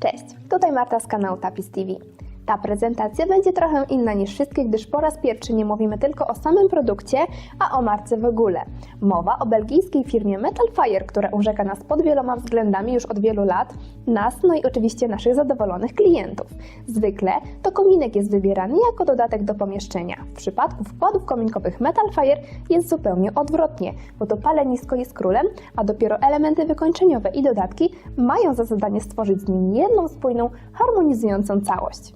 Cześć, tutaj Marta z kanału Tapis TV. Ta prezentacja będzie trochę inna niż wszystkie, gdyż po raz pierwszy nie mówimy tylko o samym produkcie, a o marce w ogóle. Mowa o belgijskiej firmie Metal Fire, która urzeka nas pod wieloma względami już od wielu lat, nas, no i oczywiście naszych zadowolonych klientów. Zwykle to kominek jest wybierany jako dodatek do pomieszczenia. W przypadku wkładów kominkowych Metal Fire jest zupełnie odwrotnie, bo to palenisko jest królem, a dopiero elementy wykończeniowe i dodatki mają za zadanie stworzyć z nim jedną spójną, harmonizującą całość.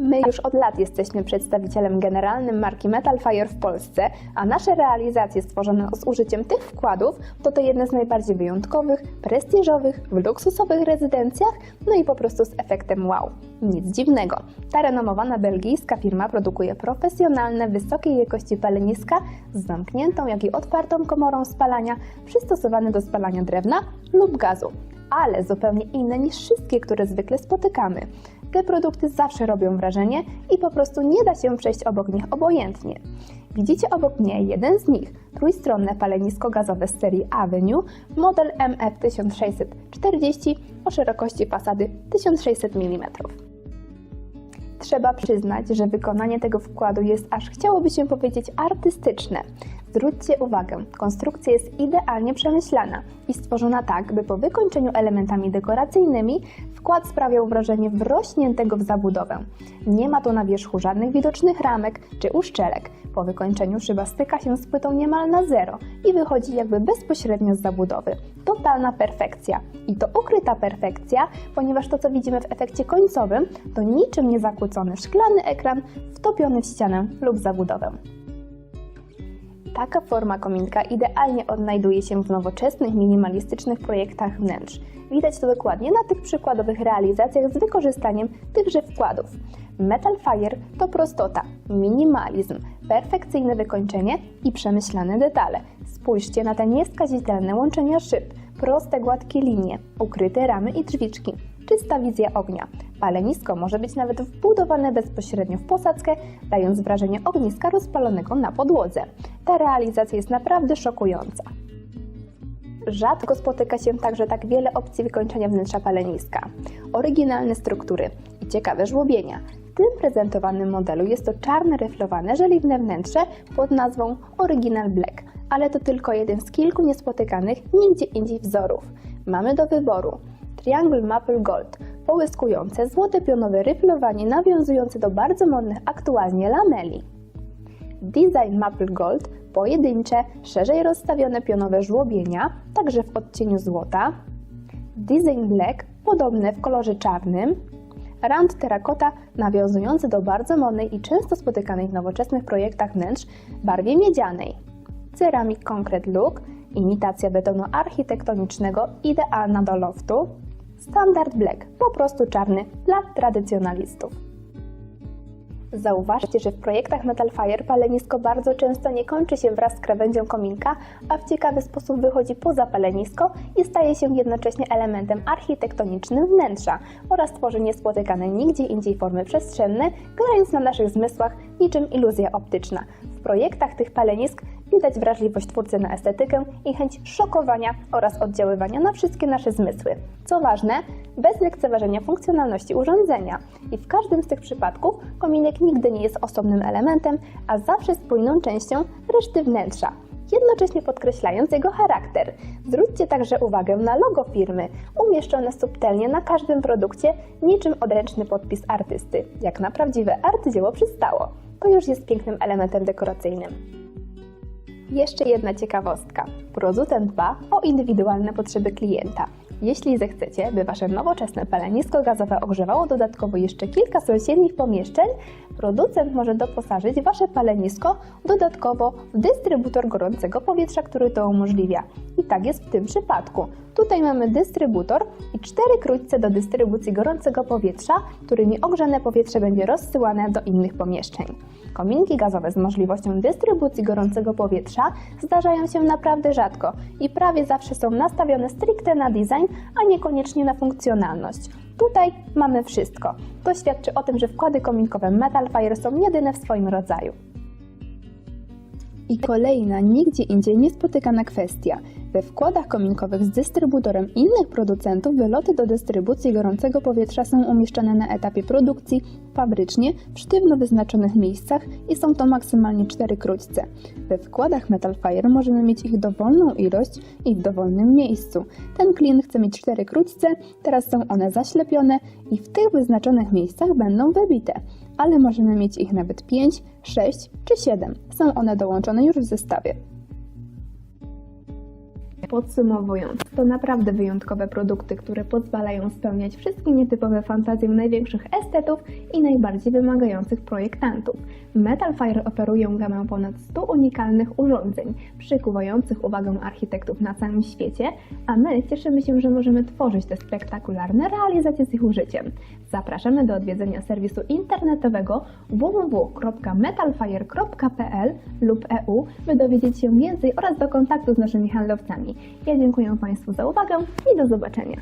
My już od lat jesteśmy przedstawicielem generalnym marki Metal Fire w Polsce, a nasze realizacje stworzone z użyciem tych wkładów to to jedne z najbardziej wyjątkowych, prestiżowych, w luksusowych rezydencjach, no i po prostu z efektem wow. Nic dziwnego. Ta renomowana belgijska firma produkuje profesjonalne, wysokiej jakości paleniska z zamkniętą, jak i otwartą komorą spalania, przystosowane do spalania drewna lub gazu ale zupełnie inne niż wszystkie, które zwykle spotykamy. Te produkty zawsze robią wrażenie i po prostu nie da się przejść obok nich obojętnie. Widzicie obok mnie jeden z nich, trójstronne palenisko gazowe z serii Avenue, model MF 1640 o szerokości fasady 1600 mm. Trzeba przyznać, że wykonanie tego wkładu jest aż chciałoby się powiedzieć artystyczne. Zwróćcie uwagę, konstrukcja jest idealnie przemyślana i stworzona tak, by po wykończeniu elementami dekoracyjnymi wkład sprawiał wrażenie wrośniętego w zabudowę. Nie ma tu na wierzchu żadnych widocznych ramek czy uszczelek. Po wykończeniu szyba styka się z płytą niemal na zero i wychodzi jakby bezpośrednio z zabudowy. Totalna perfekcja. I to ukryta perfekcja, ponieważ to co widzimy w efekcie końcowym to niczym nie zakłócony szklany ekran wtopiony w ścianę lub zabudowę. Taka forma kominka idealnie odnajduje się w nowoczesnych, minimalistycznych projektach wnętrz. Widać to dokładnie na tych przykładowych realizacjach z wykorzystaniem tychże wkładów. Metal Fire to prostota, minimalizm, perfekcyjne wykończenie i przemyślane detale. Spójrzcie na te nieskazitelne łączenia szyb, proste, gładkie linie, ukryte ramy i drzwiczki, czysta wizja ognia. Palenisko może być nawet wbudowane bezpośrednio w posadzkę, dając wrażenie ogniska rozpalonego na podłodze. Ta realizacja jest naprawdę szokująca. Rzadko spotyka się także tak wiele opcji wykończenia wnętrza paleniska. Oryginalne struktury i ciekawe żłobienia. W tym prezentowanym modelu jest to czarne ryflowane żeliwne wnętrze pod nazwą Original Black, ale to tylko jeden z kilku niespotykanych nigdzie indziej wzorów. Mamy do wyboru Triangle Maple Gold, połyskujące złote pionowe ryflowanie nawiązujące do bardzo modnych aktualnie lameli. Design Maple Gold, pojedyncze, szerzej rozstawione pionowe żłobienia, także w odcieniu złota. Design Black, podobne w kolorze czarnym. Rand Terracotta, nawiązujący do bardzo modnej i często spotykanej w nowoczesnych projektach wnętrz barwie miedzianej. Ceramic Concrete Look, imitacja betonu architektonicznego, idealna do loftu. Standard Black, po prostu czarny dla tradycjonalistów. Zauważcie, że w projektach Metal Fire palenisko bardzo często nie kończy się wraz z krawędzią kominka, a w ciekawy sposób wychodzi poza palenisko i staje się jednocześnie elementem architektonicznym wnętrza oraz tworzy niespotykane nigdzie indziej formy przestrzenne, grając na naszych zmysłach niczym iluzja optyczna. W projektach tych palenisk widać wrażliwość twórcy na estetykę i chęć szokowania oraz oddziaływania na wszystkie nasze zmysły. Co ważne, bez lekceważenia funkcjonalności urządzenia. I w każdym z tych przypadków kominek nigdy nie jest osobnym elementem, a zawsze spójną częścią reszty wnętrza jednocześnie podkreślając jego charakter. Zwróćcie także uwagę na logo firmy, umieszczone subtelnie na każdym produkcie, niczym odręczny podpis artysty, jak na prawdziwe arcydzieło przystało. To już jest pięknym elementem dekoracyjnym. Jeszcze jedna ciekawostka. Producent dba o indywidualne potrzeby klienta. Jeśli zechcecie, by Wasze nowoczesne palenisko gazowe ogrzewało dodatkowo jeszcze kilka sąsiednich pomieszczeń, producent może doposażyć Wasze palenisko dodatkowo w dystrybutor gorącego powietrza, który to umożliwia. I tak jest w tym przypadku. Tutaj mamy dystrybutor i cztery krótce do dystrybucji gorącego powietrza, którymi ogrzane powietrze będzie rozsyłane do innych pomieszczeń. Kominki gazowe z możliwością dystrybucji gorącego powietrza zdarzają się naprawdę rzadko i prawie zawsze są nastawione stricte na design, a niekoniecznie na funkcjonalność. Tutaj mamy wszystko. To świadczy o tym, że wkłady kominkowe Metal Fire są jedyne w swoim rodzaju. I kolejna, nigdzie indziej niespotykana kwestia. We wkładach kominkowych z dystrybutorem innych producentów wyloty do dystrybucji gorącego powietrza są umieszczane na etapie produkcji fabrycznie w sztywno wyznaczonych miejscach i są to maksymalnie cztery króćce. We wkładach Metal Fire możemy mieć ich dowolną ilość i w dowolnym miejscu. Ten klin chce mieć cztery króćce, teraz są one zaślepione i w tych wyznaczonych miejscach będą wybite, ale możemy mieć ich nawet 5, 6 czy 7. Są one dołączone już w zestawie. Podsumowując, to naprawdę wyjątkowe produkty, które pozwalają spełniać wszystkie nietypowe fantazje największych estetów i najbardziej wymagających projektantów. Metal Fire oferują gamę ponad 100 unikalnych urządzeń, przykuwających uwagę architektów na całym świecie, a my cieszymy się, że możemy tworzyć te spektakularne realizacje z ich użyciem. Zapraszamy do odwiedzenia serwisu internetowego www.metalfire.pl lub EU, by dowiedzieć się więcej oraz do kontaktu z naszymi handlowcami. Ja dziękuję Państwu za uwagę i do zobaczenia.